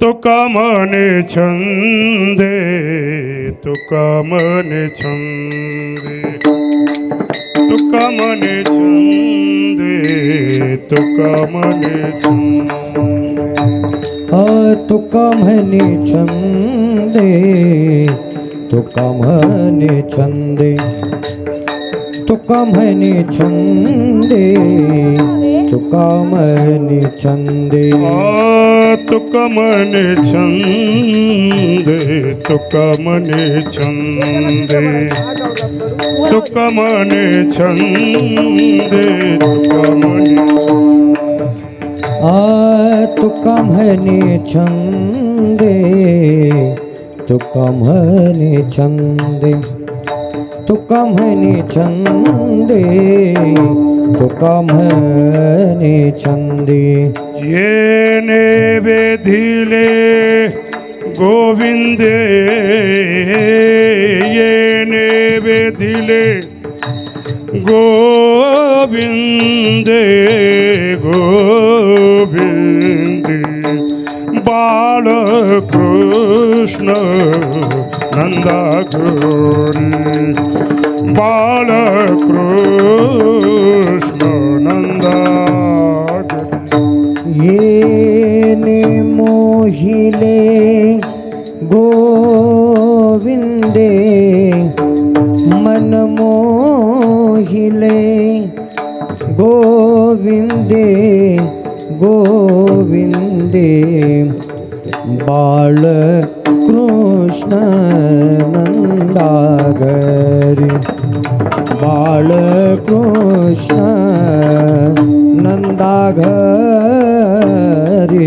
तुका म्हणे छंदे तुका म्हणे छंदे तुका म्हणे छंदे तुका म्हणे छंदे तुका म्हणे छंदे तुका म्हणे छंदे तुका म्हणे छंदे तुका म्हणे छंदे आ तुका म्हणे छंदे तुका म्हणे छंदे तुका म्हणे छंदे तुका म्हणे आ तुका म्हणे छंदे तुका म्हणे छंदे तुका म्हणे छंदे तुका म्हणे छंदे येणे वेधिले गोविंदे। येणे वेधिले गोविंदे। गोविंदे बाळकृष्ण नंदाघोरी बाळकृष्ण नंदाघोरी येने मोहिले गोविंदे मन मोहिले गोविंदे बाळ कृष्ण नंदागरी। बाळ कृष्ण नंदाघरी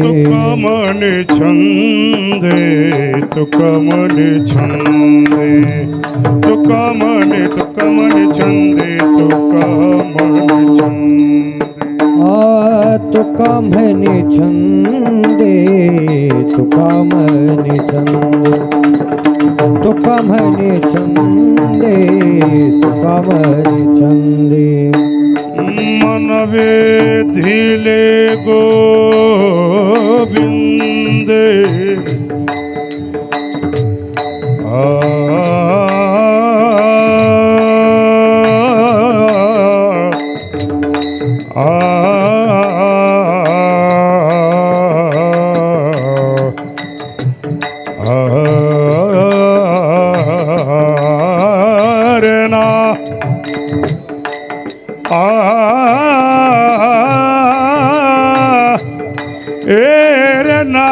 तुका म्हणे छंदे तुका म्हणे छंदे तुका म्हणे तुका म्हणे छंदे तुका म्हणे छंदे आ तुका म्हणे छंदे तुका म्हणे छंदे तुका म्हणे छंदे तुका म्हणे छंदे मन वेधिले गोविंदे आ आ না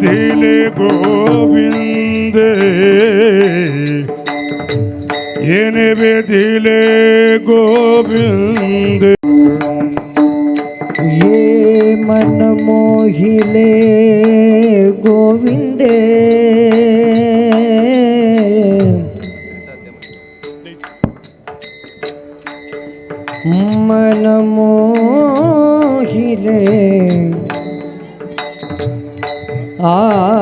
ধিলে গোবিন্দে आ येणे वेधिले गोविंदे येणे वेधिले गोविंदे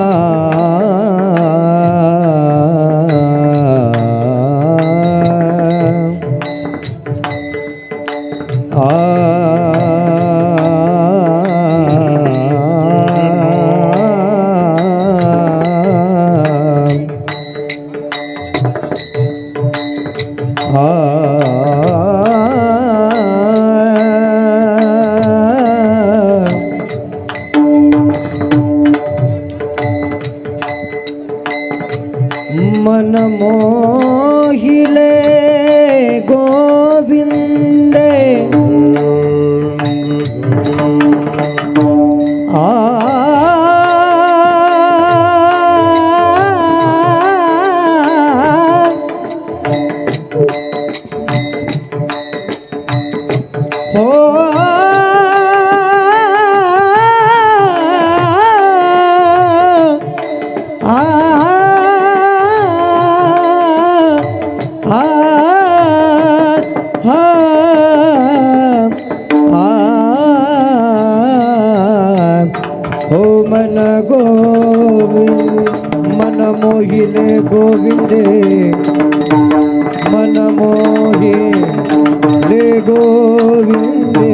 ये मन मोहिले गोविंदे গোবিন্দ মন মোহিলে গোবিন্দে মন মোহিলে গোবিন্দে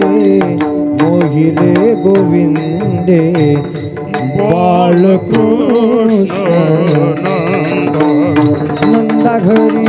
মোহিলে গোবিন্দে। বালকৃষ্ণ নন্দা ঘরী